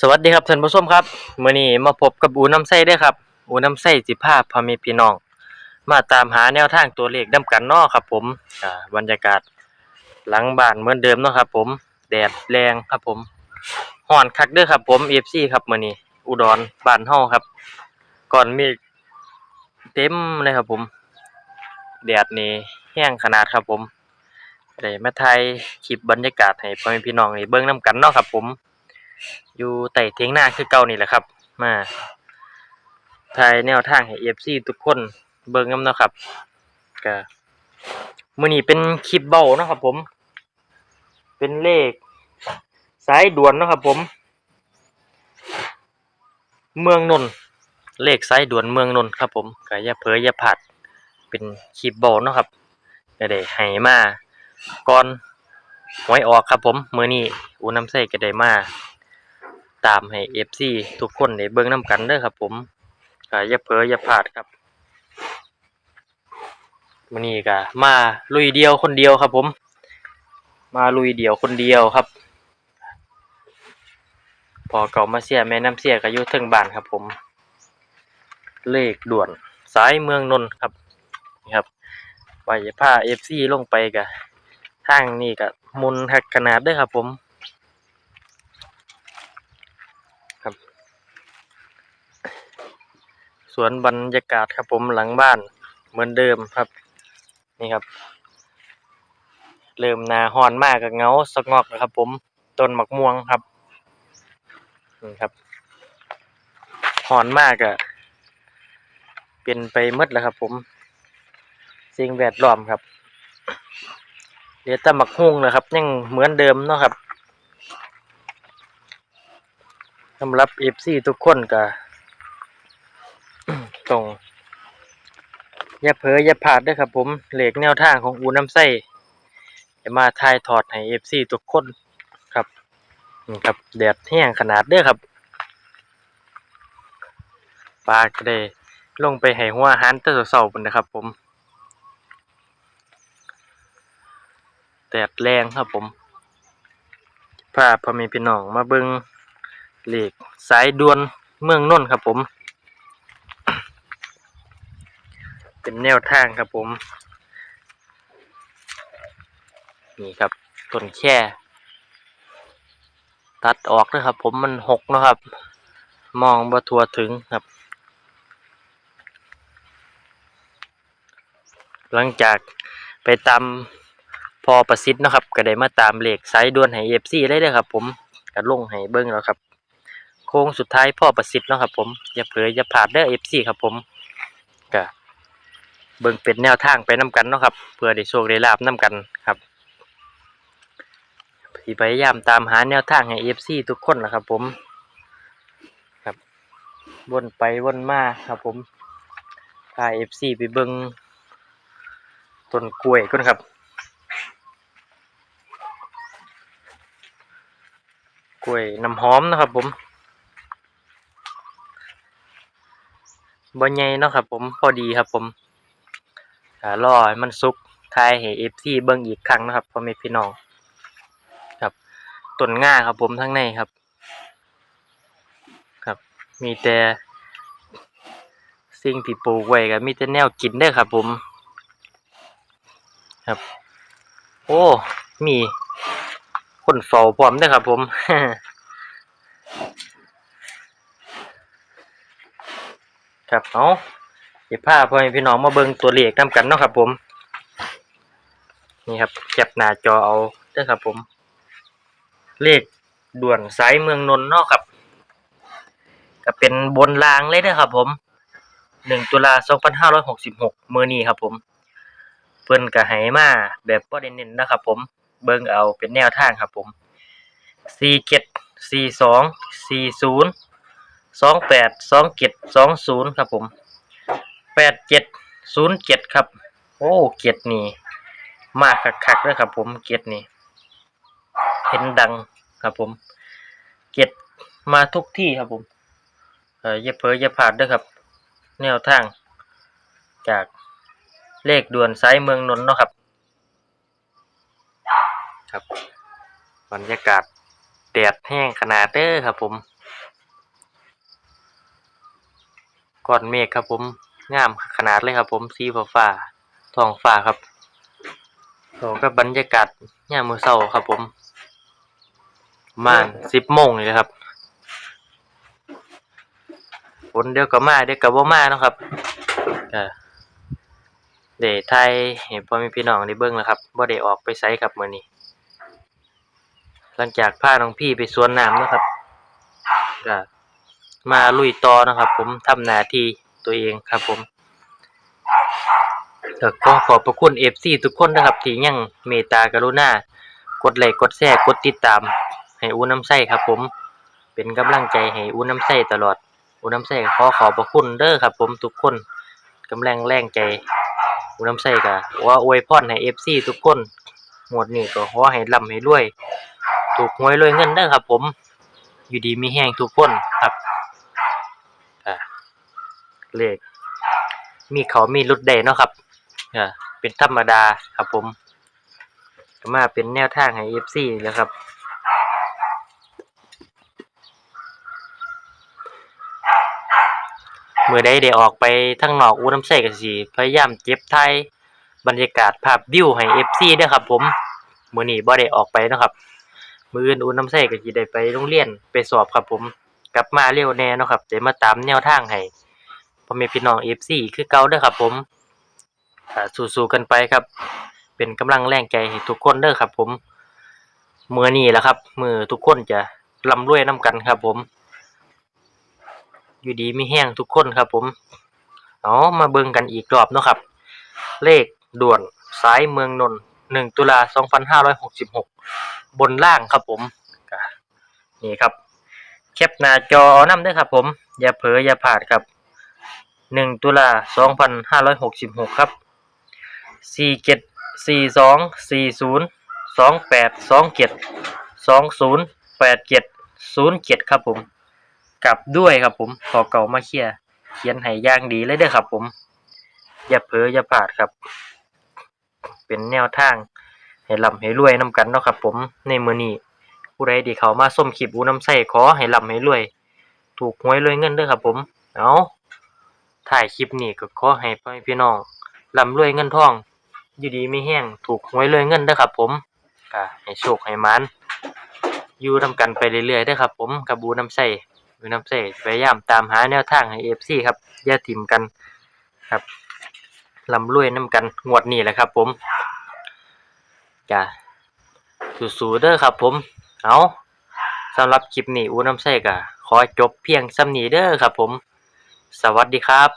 สวัสดีครับท่านผู้ชมครับมื้อนี้มาพบกับอูน้ำไส้เด้ครับ อูน้ำไส้สิพาพ่อแม่พี่น้อง มาตามหาแนวทางตัวเลขนำกันนาะครับ ผมอ่าบรรยากาศ หลังบ้านเหมือนเดิมเนาะครับ ผมแดดแรงครับผมร้อนคักเด้อครับ ผม FC ครับมื้อนี้อุดรบ้านเฮาครับ ก่อนมฆเต็มเลยครับ ผม แดดนี่แห้งขนาดครับผมได้มาถ่ายคลิปบรรยากาศให้พ่อแม่พี่น้องได้เบิ่งนํกันเนาะครับ ผม อยู่ใต้เถียงหน้าคือเก่านี่แหละครับ มาถ่ายแนวทางให้ FC ทุกคนเบิ่งนำเนาะครับก็มือนี้เป็นคลิปเบาเนาะครับ ผม เป็นเลข สายด่วนเนาะครับ ผม เมืองนนเลขสายด่วนเมืองนนครับ ผมก็อย่าเผลอย่าพลาดเป็นคลิปเบาเนาะครับก็ได้ให้มาก่อนหวยออกครับ ผมมือนี้อูน้ำใส่ก็ได้มา ตามให้ FC ทุกคนได้เบิ่งนํกันเด้อครับ ผมก็อย่าเผลออย่าพลาดครับมื้อนี้ก็มาลุยเดียวคนเดียวครับ ผม มาลุยเดียวคนเดียวครับ พอเก่ามาเสียแม่น้ำเสียก็อยู่เทิงบ้านครับ ผม เลขด่วนสายเมืองนนท์ครับนี่ครับไปพา FC ลงไปก็ทางนี้ก็มุนหักขนาดด้อครับผม สวนบรรยากาศครับผมหลังบ้านเหมือนเดิมครับ นี่ครับ เริ่มนาฮอนมากกับเงาสกงอกแล้วครับ ผมต้นหมักม่วงครับนี่ครับฮอนมากอะเป็นไปหมดแล้วครับ ผมสิ่งแวดล้อมครับเหลือแต่หมักฮุ้งนะครับ ยังเหมือนเดิมเนาะครับสำหรับเอฟซีทุกคนก็ ตรง อย่าเผลออย่าพลาดด้วยครับผมเหล็กแนวทางของอูน้ำไส้จะมาทายถอดให้เอฟซีทุกคนครับนี่ครับแดดแห้งขนาดเด้อครับปลาก็ได้ลงไปให้หัวอาหารแตั้งแต่เช้าๆนนะครับ ผมแดดแรงครับผมพาพ่อแม่พี่น้องมาเบิงเหล็กสายด่วนเมืองนนท์ครับผม เป็นแนวทางครับผม นี่ครับต้นแค่ ตัดออกนะครับ ผมมันหกนะครับ มองบ่ทัวถึงครับ หลังจากไปตามพอประสิทธิ์นะครับ ก็ได้มาตามเหลขสายด่วนให้เอฟซีได้เลยครับ ผมก็ลงให้เบิ้งแล้วครับ โค้งสุดท้ายพ่อประสิทธิ์นะครับ ผมอย่าเผลออย่าพลาดเด้อเอฟซีครับ ผมก็ เบิ่งเป็นแนวทางไปนํกันเนาะครับ เพื่อได้โชคได้ลาบนํกันครับพยายามตามหาแนวทางให้ FC ทุกคนนะครับ ผมครับวนไปวนมาครับ ผมพา FC ไปเบิ่งต้นกล้วยก่อนครับกล้วยน้ำหอมนะครับผมบ่ใหญ่เนาะครับผมพอดีครับผม อ่ารอให้มันสุกทายให้ FC เบิ่งอีกครั้งนะครับพ่อแม่พี่น้องครับต้นง่าครับผมทั้งในครับ ครับ มีแต่สิ่งที่ปลูกไว้ก็มีแต่แนวกินเด้ครับ ผม ครับ โอ้ มีคนเฝ้าพร้อมเด้ครับผมครับเอา สิพาพ่อแม่พี่น้องมาเบิ่งตัวเลขนํกันเนาะครับ ผม นี่ครับแคปหน้าจอเอาเด้อครับ ผม เลขด่วนสายเมืองนนท์เนาะครับก็เป็นบนรางเลยเด้อครับ ผม1ตุลา2566มื้อนี้ครับ ผม เพิ่นก็ให้มาแบบบ่ได้เน้นนะครับ ผม เบิ่งเอาเป็นแนวทางครับ ผม47 42 40 28 27 20ครับผม แปดเจ็ดศูนย์เจ็ดครับ โอ้เกียดนี่ มากคักๆเลยครับ ผมเกียดนี่เห็นดังครับผมเกียดมาทุกที่ครับผมเอออย่าเผลออย่าพลาดด้วยครับ แนวทาง จากเลขด่วนสายเมืองนนท์เนาะครับ ครับบรรยากาศแดดแห้งขนาดเด้อครับผมก่อนเมฆครับผม งามขนาดเลยครับ ผมสีฟ้าฟ้าๆท้องฟ้าครับเราก็บรรยากาศยามมื้อเช้าครับ ผมประมาณ10โมงนี่แหละครับฝนเดี๋ยวก็มาเดี๋ยวก็บ่มาเนาะครับก็ได้ถ่ายให้พ่อแม่พี่น้องได้เบิ่งแล้วครับบ่ได้ออกไปไสครับมื้อนี้หลังจากพาน้องพี่ไปสวนน้ำเนาะครับก็มาลุยต่อนะครับ ผมทำหน้าที่ ตัวเองครับผมก็ขอขอบพระคุณ FC ทุกคนนะครับ ที่ยังเมตตากรุณากดไลค์กดแชร์กดติดตาม ให้อูน้ำใส้ครับ ผม เป็นกำลังใจให้อูน้ำใส้ตลอดอูน้ำใส้ขอขอบพระคุณเด้อครับ ผมทุกคนกำลังแรงใจอูน้ำใส้ก็ว่าอวยพรให้ FC ทุกคนงวดนี้ก็ขอให้ร่ำให้รวย ถูกหวยรวยเงินเด้อครับ ผม อยู่ดีมีแห้งทุกคนครับ เลข มีเขามีรุดได้เนาะครับอ่าเป็นธรรมดาครับผมก็มาเป็นแนวทางให้ FC แล้วครับเมื่อใดได้ออกไปทั้งนอกอูน้ำใส่กันสิพยายามเก็บถ่ายบรรยากาศภาพวิวให้ FC เด้อครับ ผมมือนี้บ่ได้ออกไปนะครับ มืออื่นอุ่นน้ำใส่ก็สิได้ไปโรงเรียนไปสอบครับ ผม กลับมาเร็วแน่นะครับได้มาตามแนวทางให้ อแม่พี่น้อง FC คือเก่าเด้อครับ ผมสู้ๆกันไปครับ เป็นกำลังแรงใจให้ทุกคนเด้อครับ ผมมือนี้แหละครับ มือทุกคนจะร่ำรวยนํกันครับ ผม อยู่ดีไมีแห้งทุกคนครับ ผมเอามาเบิ่งกันอีกรอบเนาะครับ เลขด่วนสายเมืองนนท์1ตุลา2566บหกบนล่างครับผมนี่ครับแคปหน้าจอเอานำด้อครับ ผม อย่าเผลออย่าพลาดครับ หนึ่งตุลาสองพันห้าร้อยหกสิบหกครับสี่เจ็ดสี่สองสี่ศูนย์สองแปดสองเจ็ดสองศูนย์แปดเจ็ดศูนย์เจ็ดครับผม กลับด้วยครับผมขอเก่ามาเคลียร์เขียนให้ย่างดีเลยเด้อครับผม อย่าเผลออย่าพลาดครับ เป็นแนวทาง ให้ร่ำให้รวยนํกันเนาะครับผมในมือนี้ผู้ใดที่เขามาส้มคลิปอูน้ำใส่ขอให้ร่ำให้รวย ถูกหวยรวยเงินเด้อครับผม เอา ถ่ายคลิปนี้ก็ขอให้พ่อแม่พี่น้องร่ำรวยเงินทอง อยู่ดีไมีแห้งถูกหวยรวยเงินเด้อครับ ผมก็ให้โชคให้มานอยู่นํกันไปเรื่อยๆเด้อครับ ผมกับอูน้ำใส่อูน้ำใส่พยายามตามหาแนวทางให้ FC ครับอย่าถิ่มกันครับร่ำรวยนํกันงวดนี้แหละครับ ผมจ้ะสู้ๆเด้อครับ ผม เอาสำหรับคลิปนี้อูน้ำใส่ก็ขอจบเพียงส่ำนี้เด้อครับ ผม สวัสดีครับ